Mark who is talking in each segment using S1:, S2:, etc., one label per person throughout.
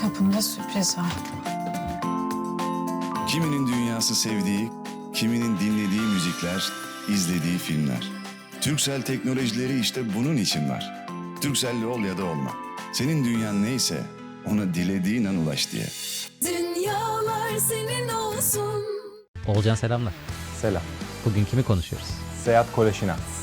S1: Kapında sürpriz var.
S2: Kiminin dünyası sevdiği, kiminin dinlediği müzikler, izlediği filmler. Türksel teknolojileri işte bunun için var. Türkcell'li ol ya da olma. Senin dünyan neyse ona dilediğin an ulaş diye.
S3: Dünyalar senin olsun.
S4: Olcan selamlar.
S5: Selam.
S4: Bugün kimi konuşuyoruz?
S5: Seyahat Koleşinats.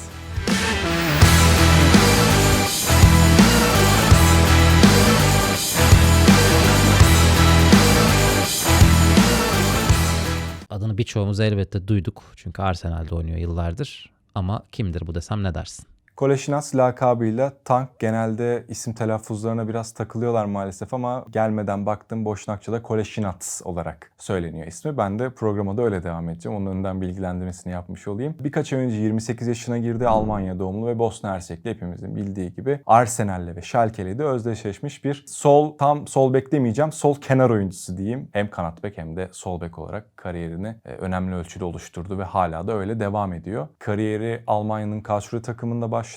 S4: Birçoğumuz elbette duyduk. Çünkü Arsenal'de oynuyor yıllardır. Ama kimdir bu desem ne dersin?
S5: Koleşinats lakabıyla tank genelde isim telaffuzlarına biraz takılıyorlar maalesef ama gelmeden baktım Boşnakça'da Koleşinats olarak söyleniyor ismi. Ben de programa da öyle devam edeceğim. Onun önden bilgilendirmesini yapmış olayım. Birkaç ay önce 28 yaşına girdi Almanya doğumlu ve Bosna Hersekli hepimizin bildiği gibi Arsenal'le ve Schalke'yle de özdeşleşmiş bir sol tam sol bek demeyeceğim sol kenar oyuncusu diyeyim. Hem kanat bek hem de sol bek olarak kariyerini e, önemli ölçüde oluşturdu ve hala da öyle devam ediyor. Kariyeri Almanya'nın Karlsruhe takımında başlıyor.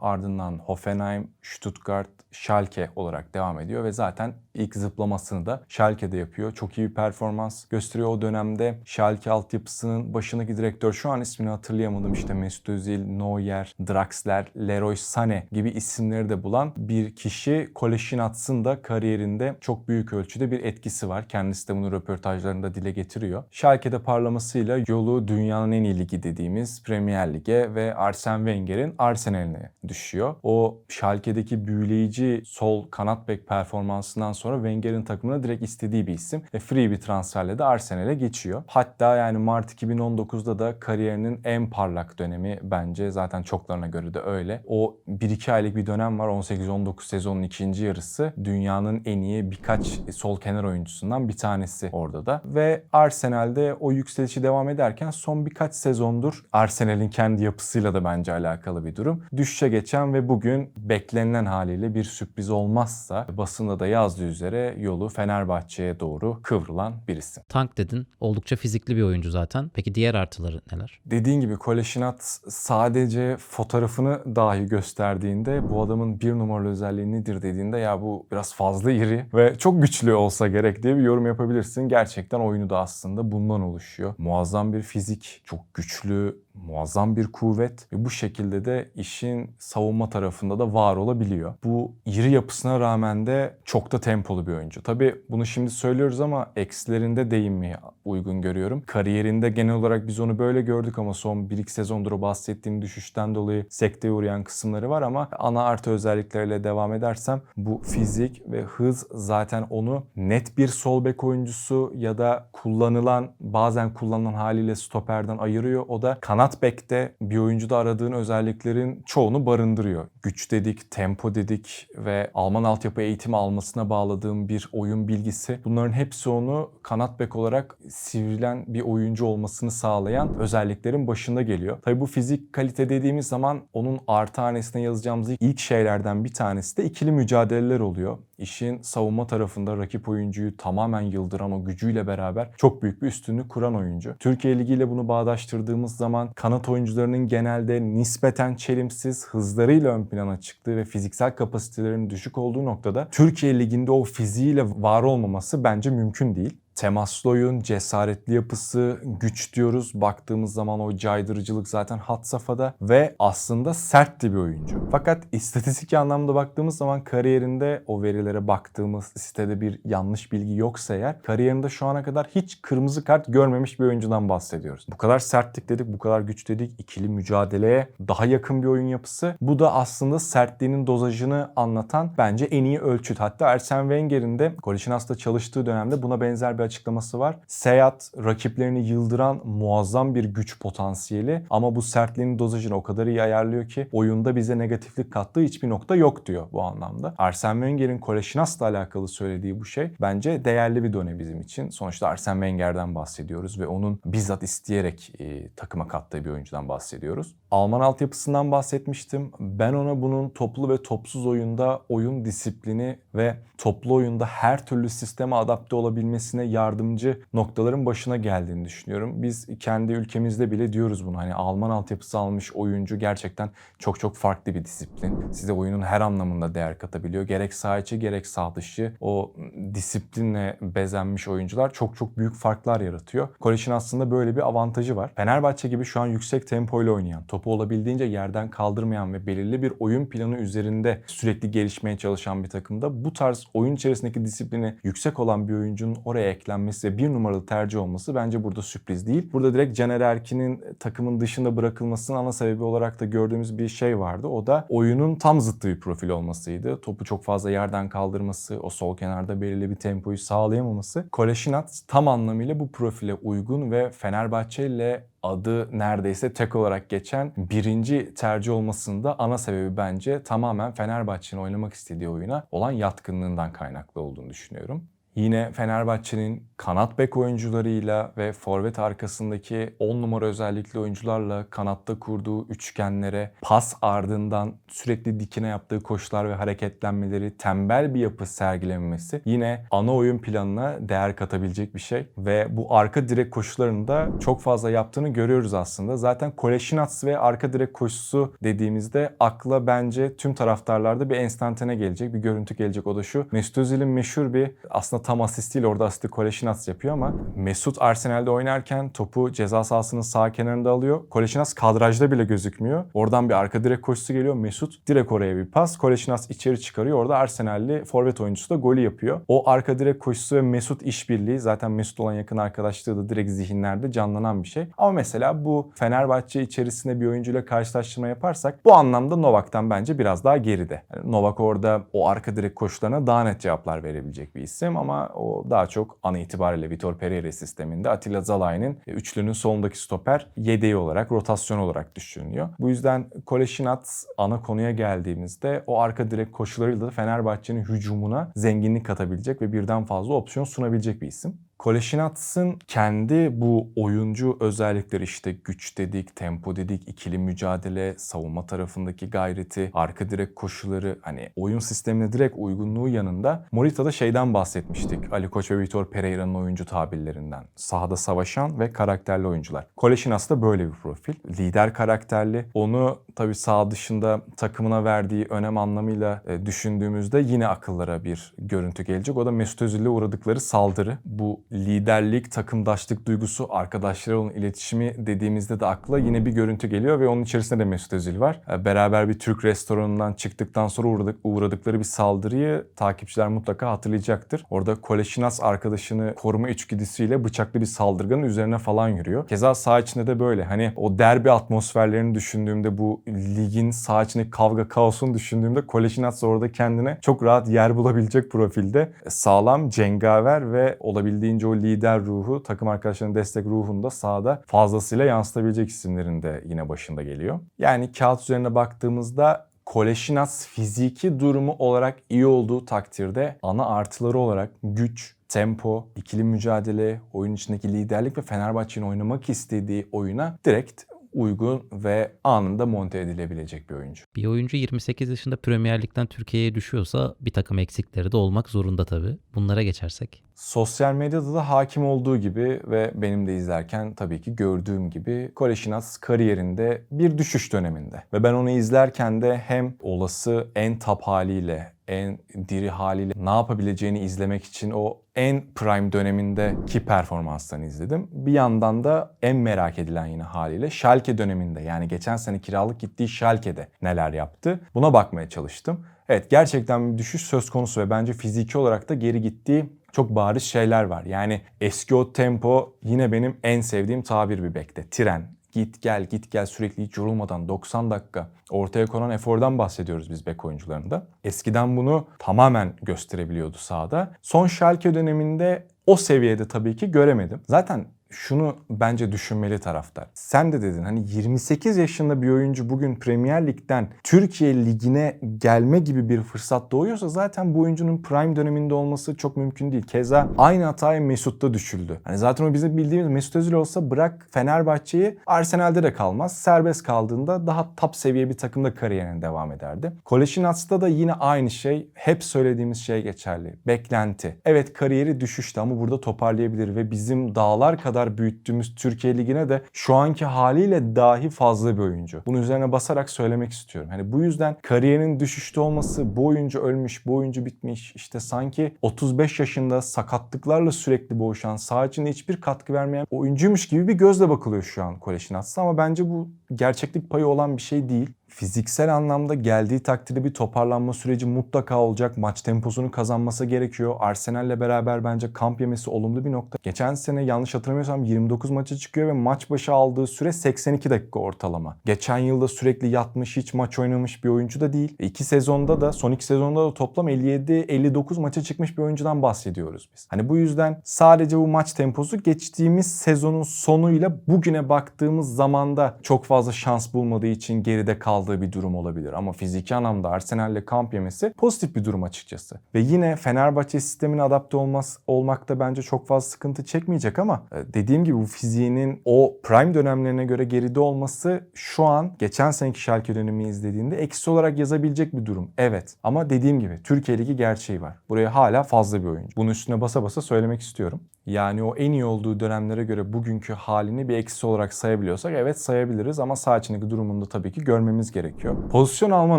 S5: Ardından Hoffenheim, Stuttgart, Schalke olarak devam ediyor ve zaten ilk zıplamasını da Schalke'de yapıyor. Çok iyi bir performans gösteriyor o dönemde. Schalke altyapısının başındaki direktör şu an ismini hatırlayamadım işte Mesut Özil, Neuer, Draxler, Leroy Sané gibi isimleri de bulan bir kişi Koleşinats'ın da kariyerinde çok büyük ölçüde bir etkisi var. Kendisi de bunu röportajlarında dile getiriyor. Schalke'de parlamasıyla yolu dünyanın en iyi ligi dediğimiz Premier Lig'e ve Arsene Wenger'in Arsenal'ine düşüyor. O Schalke'deki büyüleyici sol kanat bek performansından sonra Wenger'in takımına direkt istediği bir isim ve free bir transferle de Arsenal'e geçiyor. Hatta yani Mart 2019'da da kariyerinin en parlak dönemi bence zaten çoklarına göre de öyle. O 1-2 aylık bir dönem var 18-19 sezonun ikinci yarısı. Dünyanın en iyi birkaç sol kenar oyuncusundan bir tanesi orada da. Ve Arsenal'de o yükselişi devam ederken son birkaç sezondur Arsenal'in kendi yapısıyla da bence alakalı bir durum. Düşüşe geçen ve bugün beklenilen haliyle bir sürpriz olmazsa basında da yazdığı üzere yolu Fenerbahçe'ye doğru kıvrılan bir isim.
S4: Tank dedin. Oldukça fizikli bir oyuncu zaten. Peki diğer artıları neler?
S5: Dediğin gibi Koleşinat sadece fotoğrafını dahi gösterdiğinde bu adamın bir numaralı özelliği nedir dediğinde ya bu biraz fazla iri ve çok güçlü olsa gerek diye bir yorum yapabilirsin. Gerçekten oyunu da aslında bundan oluşuyor. Muazzam bir fizik, çok güçlü, muazzam bir kuvvet ve bu şekilde de işin savunma tarafında da var olabiliyor. Bu iri yapısına rağmen de çok da tempolu bir oyuncu. Tabii bunu şimdi söylüyoruz ama eksilerinde değinmeye uygun görüyorum. Kariyerinde genel olarak biz onu böyle gördük ama son 1-2 sezondur o bahsettiğim düşüşten dolayı sekteye uğrayan kısımları var ama ana artı özellikleriyle devam edersem bu fizik ve hız zaten onu net bir sol bek oyuncusu ya da kullanılan bazen kullanılan haliyle stoperden ayırıyor. O da kanat bekte bir oyuncuda aradığın özelliklerin çoğunu barındırıyor. Güç dedik, tempo dedik ve Alman altyapı eğitimi almasına bağladığım bir oyun bilgisi. Bunların hepsi onu kanat bek olarak sivrilen bir oyuncu olmasını sağlayan özelliklerin başında geliyor. Tabi bu fizik kalite dediğimiz zaman onun artı hanesine yazacağımız ilk şeylerden bir tanesi de ikili mücadeleler oluyor. İşin savunma tarafında rakip oyuncuyu tamamen yıldıran o gücüyle beraber çok büyük bir üstünlük kuran oyuncu. Türkiye Ligi ile bunu bağdaştırdığımız zaman kanat oyuncularının genelde nispeten çelimsiz hızlarıyla ön plana çıktığı ve fiziksel kapasitelerinin düşük olduğu noktada Türkiye Ligi'nde o fiziğiyle var olmaması bence mümkün değil temaslı oyun, cesaretli yapısı, güç diyoruz. Baktığımız zaman o caydırıcılık zaten hat safhada ve aslında sert de bir oyuncu. Fakat istatistik anlamda baktığımız zaman kariyerinde o verilere baktığımız sitede bir yanlış bilgi yoksa eğer kariyerinde şu ana kadar hiç kırmızı kart görmemiş bir oyuncudan bahsediyoruz. Bu kadar sertlik dedik, bu kadar güç dedik, ikili mücadeleye daha yakın bir oyun yapısı. Bu da aslında sertliğinin dozajını anlatan bence en iyi ölçüt. Hatta Arsene Wenger'in de Koleşinas'ta çalıştığı dönemde buna benzer bir açıklaması var. Seyahat rakiplerini yıldıran muazzam bir güç potansiyeli ama bu sertliğin dozajını o kadar iyi ayarlıyor ki oyunda bize negatiflik kattığı hiçbir nokta yok diyor bu anlamda. Arsene Wenger'in Koleşinas'la alakalı söylediği bu şey bence değerli bir dönem bizim için. Sonuçta Arsene Wenger'den bahsediyoruz ve onun bizzat isteyerek e, takıma kattığı bir oyuncudan bahsediyoruz. Alman altyapısından bahsetmiştim. Ben ona bunun toplu ve topsuz oyunda oyun disiplini ve toplu oyunda her türlü sisteme adapte olabilmesine yardımcı noktaların başına geldiğini düşünüyorum. Biz kendi ülkemizde bile diyoruz bunu. Hani Alman altyapısı almış oyuncu gerçekten çok çok farklı bir disiplin. Size oyunun her anlamında değer katabiliyor. Gerek sağ içi gerek sağ dışı o disiplinle bezenmiş oyuncular çok çok büyük farklar yaratıyor. Koleç'in aslında böyle bir avantajı var. Fenerbahçe gibi şu an yüksek tempoyla oynayan, topu olabildiğince yerden kaldırmayan ve belirli bir oyun planı üzerinde sürekli gelişmeye çalışan bir takımda bu tarz oyun içerisindeki disiplini yüksek olan bir oyuncunun oraya eklenmesi ve bir numaralı tercih olması bence burada sürpriz değil. Burada direkt Caner Erkin'in takımın dışında bırakılmasının ana sebebi olarak da gördüğümüz bir şey vardı. O da oyunun tam zıttı bir profil olmasıydı. Topu çok fazla yerden kaldırması, o sol kenarda belirli bir tempoyu sağlayamaması. Koleşinat tam anlamıyla bu profile uygun ve Fenerbahçe ile adı neredeyse tek olarak geçen birinci tercih olmasında ana sebebi bence tamamen Fenerbahçe'nin oynamak istediği oyuna olan yatkınlığından kaynaklı olduğunu düşünüyorum. Yine Fenerbahçe'nin kanat bek oyuncularıyla ve forvet arkasındaki 10 numara özellikli oyuncularla kanatta kurduğu üçgenlere pas ardından sürekli dikine yaptığı koşular ve hareketlenmeleri tembel bir yapı sergilememesi yine ana oyun planına değer katabilecek bir şey ve bu arka direk koşularını da çok fazla yaptığını görüyoruz aslında. Zaten Koleşinats ve arka direk koşusu dediğimizde akla bence tüm taraftarlarda bir enstantane gelecek, bir görüntü gelecek. O da şu. Mesut Özil'in meşhur bir aslında tam asistiyle orada asisti Koleşinats yapıyor ama Mesut Arsenal'de oynarken topu ceza sahasının sağ kenarında alıyor. Koleşinats kadrajda bile gözükmüyor. Oradan bir arka direk koşusu geliyor. Mesut direkt oraya bir pas. Koleşinats içeri çıkarıyor. Orada Arsenal'li forvet oyuncusu da golü yapıyor. O arka direk koşusu ve Mesut işbirliği zaten Mesut olan yakın arkadaşlığı da direkt zihinlerde canlanan bir şey. Ama mesela bu Fenerbahçe içerisinde bir oyuncuyla karşılaştırma yaparsak bu anlamda Novak'tan bence biraz daha geride. Yani Novak orada o arka direk koşularına daha net cevaplar verebilecek bir isim ama o daha çok an itibariyle Vitor Pereira sisteminde Atilla Zalai'nin üçlünün solundaki stoper yedeği olarak, rotasyon olarak düşünülüyor. Bu yüzden Koleşinat ana konuya geldiğimizde o arka direk koşularıyla da Fenerbahçe'nin hücumuna zenginlik katabilecek ve birden fazla opsiyon sunabilecek bir isim. Koleşinats'ın kendi bu oyuncu özellikleri işte güç dedik, tempo dedik, ikili mücadele, savunma tarafındaki gayreti, arka direk koşuları hani oyun sistemine direkt uygunluğu yanında Morita'da şeyden bahsetmiştik. Ali Koç ve Vitor Pereira'nın oyuncu tabirlerinden. Sahada savaşan ve karakterli oyuncular. Koleşinas da böyle bir profil. Lider karakterli. Onu tabii sağ dışında takımına verdiği önem anlamıyla e, düşündüğümüzde yine akıllara bir görüntü gelecek. O da Mesut Özil'le uğradıkları saldırı. Bu liderlik, takımdaşlık duygusu, arkadaşlarla olan iletişimi dediğimizde de akla yine bir görüntü geliyor ve onun içerisinde de Mesut Özil var. E, Beraber bir Türk restoranından çıktıktan sonra uğradık, uğradıkları bir saldırıyı takipçiler mutlaka hatırlayacaktır. Orada Koleşinas arkadaşını koruma içgüdüsüyle bıçaklı bir saldırganın üzerine falan yürüyor. Keza saha içinde de böyle. Hani o derbi atmosferlerini düşündüğümde bu ligin saha içindeki kavga kaosunu düşündüğümde Koleşinas orada kendine çok rahat yer bulabilecek profilde. E, Sağlam, cengaver ve olabildiğince o lider ruhu, takım arkadaşlarının destek ruhunu da sahada fazlasıyla yansıtabilecek isimlerin de yine başında geliyor. Yani kağıt üzerine baktığımızda Koleşinas fiziki durumu olarak iyi olduğu takdirde ana artıları olarak güç, tempo, ikili mücadele, oyun içindeki liderlik ve Fenerbahçe'nin oynamak istediği oyuna direkt uygun ve anında monte edilebilecek bir oyuncu.
S4: Bir oyuncu 28 yaşında Premier Lig'den Türkiye'ye düşüyorsa bir takım eksikleri de olmak zorunda tabii. Bunlara geçersek.
S5: Sosyal medyada da hakim olduğu gibi ve benim de izlerken tabii ki gördüğüm gibi Koleşinas kariyerinde bir düşüş döneminde. Ve ben onu izlerken de hem olası en top haliyle en diri haliyle ne yapabileceğini izlemek için o en prime dönemindeki performanslarını izledim. Bir yandan da en merak edilen yine haliyle Schalke döneminde yani geçen sene kiralık gittiği Schalke'de neler yaptı buna bakmaya çalıştım. Evet gerçekten bir düşüş söz konusu ve bence fiziki olarak da geri gittiği çok bariz şeyler var. Yani eski o tempo yine benim en sevdiğim tabir bir bekte. Tren, git gel git gel sürekli hiç yorulmadan 90 dakika ortaya konan efordan bahsediyoruz biz bek oyuncularında. Eskiden bunu tamamen gösterebiliyordu sahada. Son Schalke döneminde o seviyede tabii ki göremedim. Zaten şunu bence düşünmeli taraftar. Sen de dedin hani 28 yaşında bir oyuncu bugün Premier Lig'den Türkiye Ligi'ne gelme gibi bir fırsat doğuyorsa zaten bu oyuncunun prime döneminde olması çok mümkün değil. Keza aynı hataya Mesut da düşüldü. Hani zaten o bizim bildiğimiz Mesut Özil olsa bırak Fenerbahçe'yi Arsenal'de de kalmaz. Serbest kaldığında daha top seviye bir takımda kariyerine devam ederdi. Koleşinats'ta da yine aynı şey. Hep söylediğimiz şey geçerli. Beklenti. Evet kariyeri düşüştü ama burada toparlayabilir ve bizim dağlar kadar büyüttüğümüz Türkiye Ligi'ne de şu anki haliyle dahi fazla bir oyuncu. Bunun üzerine basarak söylemek istiyorum. Hani bu yüzden kariyerinin düşüşte olması, bu oyuncu ölmüş, bu oyuncu bitmiş, işte sanki 35 yaşında sakatlıklarla sürekli boğuşan, saha içinde hiçbir katkı vermeyen oyuncuymuş gibi bir gözle bakılıyor şu an Koleşinats'a ama bence bu gerçeklik payı olan bir şey değil. Fiziksel anlamda geldiği takdirde bir toparlanma süreci mutlaka olacak. Maç temposunu kazanması gerekiyor. Arsenal'le beraber bence kamp yemesi olumlu bir nokta. Geçen sene yanlış hatırlamıyorsam 29 maça çıkıyor ve maç başı aldığı süre 82 dakika ortalama. Geçen yılda sürekli yatmış, hiç maç oynamış bir oyuncu da değil. İki sezonda da, son iki sezonda da toplam 57-59 maça çıkmış bir oyuncudan bahsediyoruz biz. Hani bu yüzden sadece bu maç temposu geçtiğimiz sezonun sonuyla bugüne baktığımız zamanda çok fazla şans bulmadığı için geride kaldı kaldığı bir durum olabilir. Ama fiziki anlamda Arsenal'le kamp yemesi pozitif bir durum açıkçası. Ve yine Fenerbahçe sistemine adapte olmaz, olmakta bence çok fazla sıkıntı çekmeyecek ama e, dediğim gibi bu fiziğinin o prime dönemlerine göre geride olması şu an geçen seneki Schalke dönemi izlediğinde eksi olarak yazabilecek bir durum. Evet ama dediğim gibi Türkiye Ligi gerçeği var. Buraya hala fazla bir oyuncu. Bunun üstüne basa basa söylemek istiyorum. Yani o en iyi olduğu dönemlere göre bugünkü halini bir eksi olarak sayabiliyorsak evet sayabiliriz ama sağ içindeki durumunu da tabii ki görmemiz gerekiyor. Pozisyon alma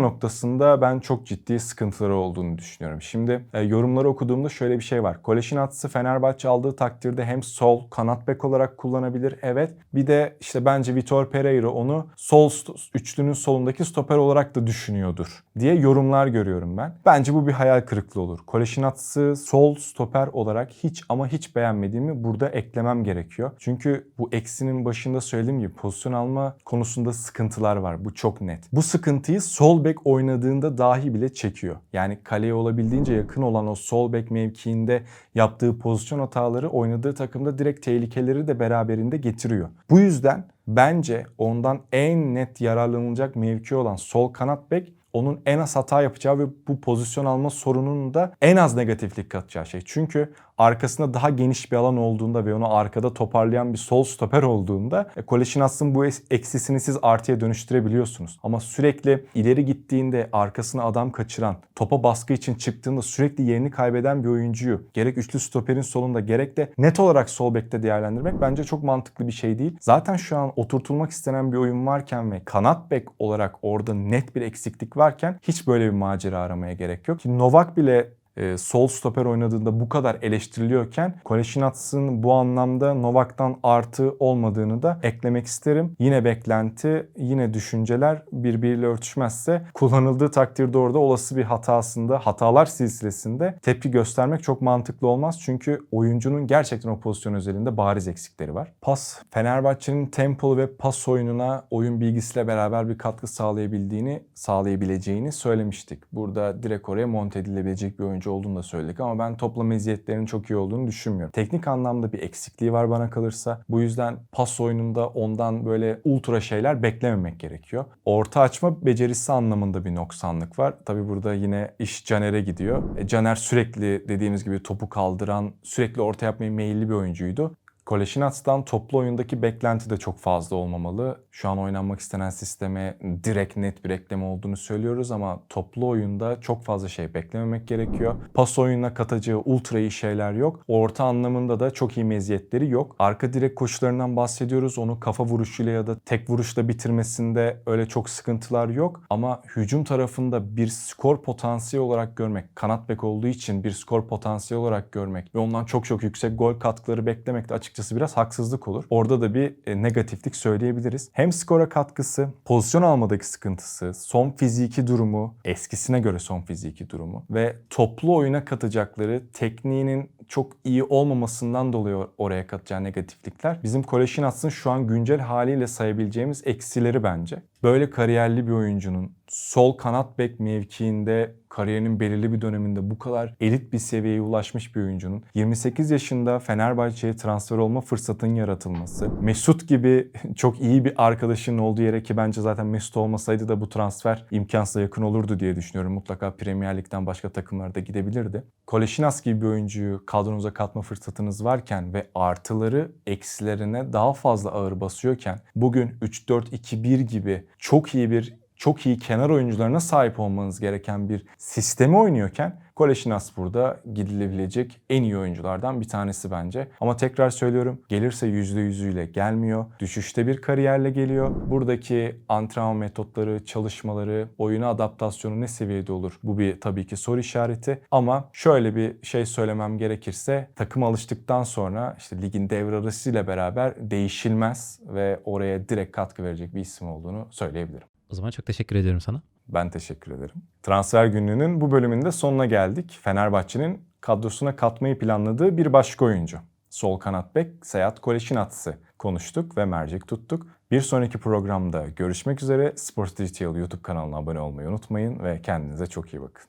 S5: noktasında ben çok ciddi sıkıntıları olduğunu düşünüyorum. Şimdi e, yorumları okuduğumda şöyle bir şey var. Koleşinats'ı Fenerbahçe aldığı takdirde hem sol kanat bek olarak kullanabilir evet. Bir de işte bence Vitor Pereira onu sol üçlünün solundaki stoper olarak da düşünüyordur diye yorumlar görüyorum ben. Bence bu bir hayal kırıklığı olur. Koleşinats'ı sol stoper olarak hiç ama hiç beğenmediğimi burada eklemem gerekiyor. Çünkü bu eksinin başında söylediğim gibi pozisyon alma konusunda sıkıntılar var. Bu çok net. Bu sıkıntıyı sol bek oynadığında dahi bile çekiyor. Yani kaleye olabildiğince yakın olan o sol bek mevkiinde yaptığı pozisyon hataları oynadığı takımda direkt tehlikeleri de beraberinde getiriyor. Bu yüzden bence ondan en net yararlanılacak mevki olan sol kanat bek onun en az hata yapacağı ve bu pozisyon alma sorununun da en az negatiflik katacağı şey. Çünkü arkasında daha geniş bir alan olduğunda ve onu arkada toparlayan bir sol stoper olduğunda e, Koleşinats'ın bu eksisini siz artıya dönüştürebiliyorsunuz. Ama sürekli ileri gittiğinde arkasına adam kaçıran, topa baskı için çıktığında sürekli yerini kaybeden bir oyuncuyu gerek üçlü stoperin solunda gerek de net olarak sol bekte değerlendirmek bence çok mantıklı bir şey değil. Zaten şu an oturtulmak istenen bir oyun varken ve kanat bek olarak orada net bir eksiklik varken hiç böyle bir macera aramaya gerek yok. Ki Novak bile e, sol stoper oynadığında bu kadar eleştiriliyorken Koleşinats'ın bu anlamda Novak'tan artı olmadığını da eklemek isterim. Yine beklenti, yine düşünceler birbiriyle örtüşmezse kullanıldığı takdirde orada olası bir hatasında, hatalar silsilesinde tepki göstermek çok mantıklı olmaz. Çünkü oyuncunun gerçekten o pozisyon özelinde bariz eksikleri var. Pas, Fenerbahçe'nin tempolu ve pas oyununa oyun bilgisiyle beraber bir katkı sağlayabildiğini, sağlayabileceğini söylemiştik. Burada direkt oraya monte edilebilecek bir oyuncu oyuncu olduğunu da söyledik ama ben toplam meziyetlerinin çok iyi olduğunu düşünmüyorum. Teknik anlamda bir eksikliği var bana kalırsa. Bu yüzden pas oyununda ondan böyle ultra şeyler beklememek gerekiyor. Orta açma becerisi anlamında bir noksanlık var. Tabi burada yine iş Caner'e gidiyor. E, Caner sürekli dediğimiz gibi topu kaldıran, sürekli orta yapmaya meyilli bir oyuncuydu. Koleşinats'tan toplu oyundaki beklenti de çok fazla olmamalı. Şu an oynanmak istenen sisteme direkt net bir ekleme olduğunu söylüyoruz ama toplu oyunda çok fazla şey beklememek gerekiyor. Pas oyununa katacağı ultra iyi şeyler yok. Orta anlamında da çok iyi meziyetleri yok. Arka direk koşularından bahsediyoruz. Onu kafa vuruşuyla ya da tek vuruşla bitirmesinde öyle çok sıkıntılar yok. Ama hücum tarafında bir skor potansiyeli olarak görmek, kanat bek olduğu için bir skor potansiyeli olarak görmek ve ondan çok çok yüksek gol katkıları beklemek de açıkçası açıkçası biraz haksızlık olur. Orada da bir e, negatiflik söyleyebiliriz. Hem skora katkısı, pozisyon almadaki sıkıntısı, son fiziki durumu, eskisine göre son fiziki durumu ve toplu oyuna katacakları tekniğinin çok iyi olmamasından dolayı oraya katacağı negatiflikler bizim Koleşinats'ın şu an güncel haliyle sayabileceğimiz eksileri bence. Böyle kariyerli bir oyuncunun sol kanat bek mevkiinde kariyerinin belirli bir döneminde bu kadar elit bir seviyeye ulaşmış bir oyuncunun 28 yaşında Fenerbahçe'ye transfer olma fırsatının yaratılması, Mesut gibi çok iyi bir arkadaşının olduğu yere ki bence zaten Mesut olmasaydı da bu transfer imkansıza yakın olurdu diye düşünüyorum. Mutlaka Premier Lig'den başka takımlara da gidebilirdi. Koleşinas gibi bir oyuncuyu kadronuza katma fırsatınız varken ve artıları eksilerine daha fazla ağır basıyorken bugün 3-4-2-1 gibi çok iyi bir çok iyi kenar oyuncularına sahip olmanız gereken bir sistemi oynuyorken Koleşinas burada gidilebilecek en iyi oyunculardan bir tanesi bence. Ama tekrar söylüyorum gelirse %100'üyle gelmiyor. Düşüşte bir kariyerle geliyor. Buradaki antrenman metotları, çalışmaları, oyuna adaptasyonu ne seviyede olur? Bu bir tabii ki soru işareti. Ama şöyle bir şey söylemem gerekirse takım alıştıktan sonra işte ligin devre arasıyla beraber değişilmez ve oraya direkt katkı verecek bir isim olduğunu söyleyebilirim.
S4: O zaman çok teşekkür ediyorum sana.
S5: Ben teşekkür ederim. Transfer günlüğünün bu bölümünde sonuna geldik. Fenerbahçe'nin kadrosuna katmayı planladığı bir başka oyuncu. Sol kanat bek Seat Koleşinats'ı konuştuk ve mercek tuttuk. Bir sonraki programda görüşmek üzere. Sports Digital YouTube kanalına abone olmayı unutmayın ve kendinize çok iyi bakın.